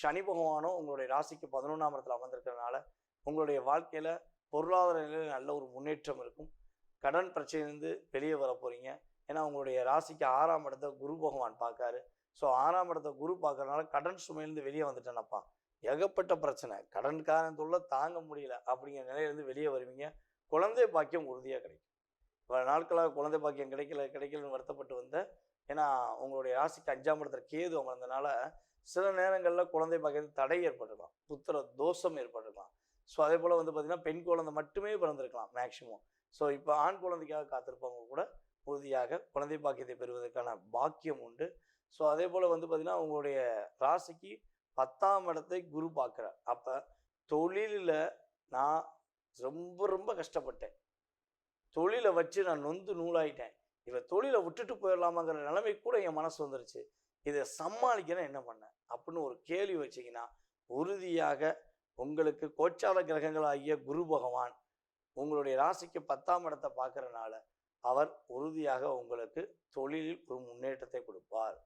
சனி பகவானும் உங்களுடைய ராசிக்கு பதினொன்றாம் இடத்துல அமர்ந்திருக்கிறதுனால உங்களுடைய வாழ்க்கையில் பொருளாதார நிலையில் நல்ல ஒரு முன்னேற்றம் இருக்கும். கடன் பிரச்சனையிலேருந்து வெளியே வர போகிறீங்க ஏன்னா உங்களுடைய ராசிக்கு ஆறாம் இடத்த குரு பகவான் பார்க்காரு. ஸோ ஆறாம் இடத்த குரு பார்க்கறதுனால கடன் சுமையிலேருந்து வெளியே வந்துட்டேனப்பா. ஏகப்பட்ட பிரச்சனை. கடன்காரன் தொல்லை தாங்க முடியல அப்படிங்கிற நிலையிலேருந்து வெளியே வருவீங்க. குழந்தை பாக்கியம் உறுதியாக கிடைக்கும். பல நாட்களாக குழந்தை பாக்கியம் கிடைக்கல கிடைக்கலன்னு வருத்தப்பட்டு வந்த ஏன்னா உங்களுடைய ராசிக்கு அஞ்சாம் இடத்துல கேது அமர்ந்தனால சில நேரங்களில் குழந்தை பாக்கியத்துக்கு தடை ஏற்பட்டிருக்கலாம். புத்திர தோஷம் ஏற்பட்டிருக்கலாம். ஸோ அதே போல் வந்து பார்த்திங்கன்னா பெண் குழந்தை மட்டுமே பிறந்திருக்கலாம் மேக்சிமம் ஸோ இப்போ ஆண் குழந்தைக்காக காத்திருப்பவங்க கூட உறுதியாக குழந்தை பாக்கியத்தை பெறுவதற்கான பாக்கியம் உண்டு. ஸோ அதே போல் வந்து பார்த்திங்கன்னா உங்களுடைய ராசிக்கு பத்தாம் இடத்தை குரு பார்க்குறார் அப்போ தொழிலில் நான் ரொம்ப ரொம்ப கஷ்டப்பட்டேன். தொழிலை வச்சு நான் நொந்து நூலாயிட்டேன். இவன் தொழிலை விட்டுட்டு போயிடலாமாங்கிற நிலைமை கூட என் மனசு வந்துருச்சு. இதை சமாளிக்கணும் என்ன பண்ணேன்? அப்படின்னு ஒரு கேள்வி வச்சிங்கன்னா உறுதியாக உங்களுக்கு கோச்சார கிரகங்களாகிய குரு பகவான் உங்களுடைய ராசிக்கு பத்தாம் இடத்தை பார்க்கறனால அவர் உறுதியாக உங்களுக்கு தொழிலில் ஒரு முன்னேற்றத்தை கொடுப்பார்.